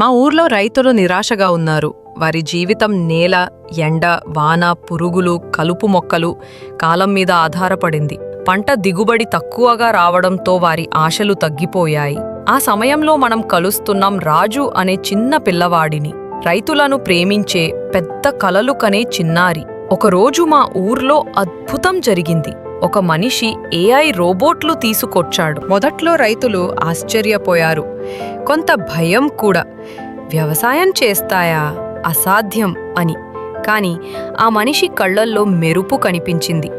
మా ఊర్లో రైతులు నిరాశగా ఉన్నారు. వారి జీవితం నేల ఎండ వాన పురుగులు కలుపు మొక్కలు కాలం మీద ఆధారపడింది. పంట దిగుబడి తక్కువగా రావడంతో వారి ఆశలు తగ్గిపోయాయి. ఆ సమయంలో మనం కలుస్తున్నాం రాజు అనే చిన్న పిల్లవాడిని. రైతులను ప్రేమించే పెద్ద కలలు కనే చిన్నారి. ఒకరోజు మా ఊర్లో అద్భుతం జరిగింది. ఒక మనిషి ఏఐ రోబోట్లు తీసుకొచ్చాడు. మొదట్లో రైతులు ఆశ్చర్యపోయారు. కొంత భయం కూడా. వ్యవసాయం చేస్తాయా? అసాధ్యం అని. కానీ ఆ మనిషి కళ్ళల్లో మెరుపు కనిపించింది.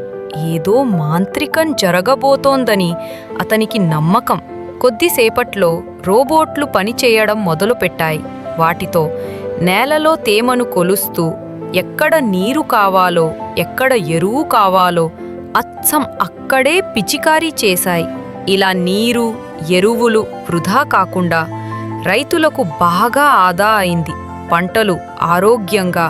ఏదో మాంత్రికం జరగబోతోందని అతనికి నమ్మకం. కొద్దిసేపట్లో రోబోట్లు పనిచేయడం మొదలుపెట్టాయి. వాటితో నేలలో తేమను కొలుస్తూ ఎక్కడ నీరు కావాలో ఎక్కడ ఎరువు కావాలో అచ్చం అక్కడే పిచికారీ చేశాయి. ఇలా నీరు ఎరువులు వృధా కాకుండా రైతులకు బాగా ఆదా అయింది. పంటలు ఆరోగ్యంగా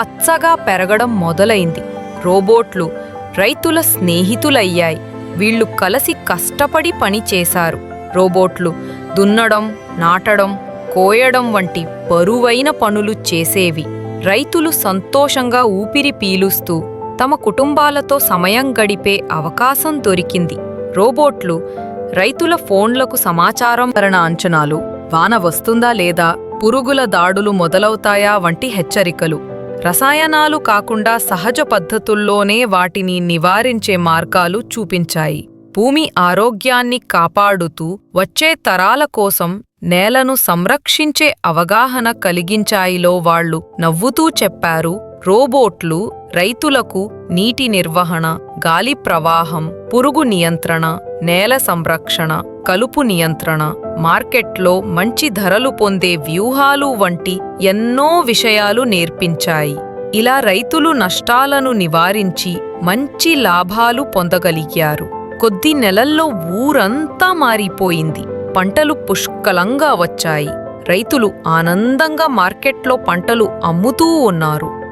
పచ్చగా పెరగడం మొదలైంది. రోబోట్లు రైతుల స్నేహితులయ్యాయి. వీళ్ళు కలిసి కష్టపడి పని చేశారు. రోబోట్లు దున్నడం నాటడం కోయడం వంటి బరువైన పనులు చేసేవి. రైతులు సంతోషంగా ఊపిరి పీలుస్తూ తమ కుటుంబాలతో సమయం గడిపే అవకాశం దొరికింది. రోబోట్లు రైతుల ఫోన్లకు సమాచారం భరణ అంచనాలు వాన వస్తుందా లేదా పురుగుల దాడులు మొదలవుతాయా వంటి హెచ్చరికలు. రసాయనాలు కాకుండా సహజ పద్ధతుల్లోనే వాటిని నివారించే మార్గాలు చూపించాయి. భూమి ఆరోగ్యాన్ని కాపాడుతూ వచ్చే తరాల కోసం నేలను సంరక్షించే అవగాహన కలిగించాయిలో వాళ్ళు నవ్వుతూ చెప్పారు రోబోట్లు రైతులకు నీటి నిర్వహణ గాలి ప్రవాహం పురుగు నియంత్రణ నేల సంరక్షణ కలుపు నియంత్రణ మార్కెట్లో మంచి ధరలు పొందే వ్యూహాలు వంటి ఎన్నో విషయాలు నేర్పించాయి. ఇలా రైతులు నష్టాలను నివారించి మంచి లాభాలు పొందగలిగారు. కొద్ది నెలల్లో ఊరంతా మారిపోయింది. పంటలు పుష్కలంగా వచ్చాయి. రైతులు ఆనందంగా మార్కెట్లో పంటలు అమ్ముతూ ఉన్నారు.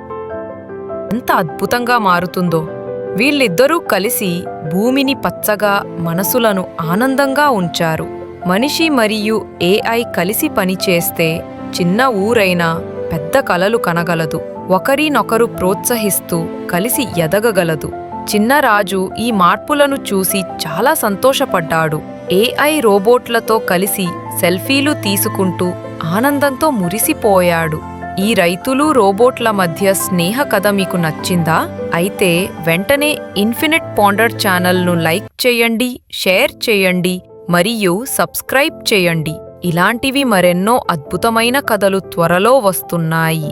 ఎంత అద్భుతంగా మారుతుందో. వీళ్ళిద్దరూ కలిసి భూమిని పచ్చగా మనసులను ఆనందంగా ఉంచారు. మనిషి మరియు ఏఐ కలిసి పనిచేస్తే చిన్న ఊరైనా పెద్ద కలలు కనగలదు. ఒకరినొకరు ప్రోత్సహిస్తూ కలిసి ఎదగగలదు. చిన్నరాజు ఈ మార్పులను చూసి చాలా సంతోషపడ్డాడు. ఏఐ రోబోట్లతో కలిసి సెల్ఫీలు తీసుకుంటూ ఆనందంతో మురిసిపోయాడు. ఈ రైతులు రోబోట్ల మధ్య స్నేహ కథ మీకు నచ్చిందా? అయితే వెంటనే ఇన్ఫినిట్ పాండర్ ఛానల్ను లైక్ చేయండి షేర్ చేయండి మరియు సబ్స్క్రైబ్ చేయండి. ఇలాంటివి మరెన్నో అద్భుతమైన కథలు త్వరలో వస్తున్నాయి.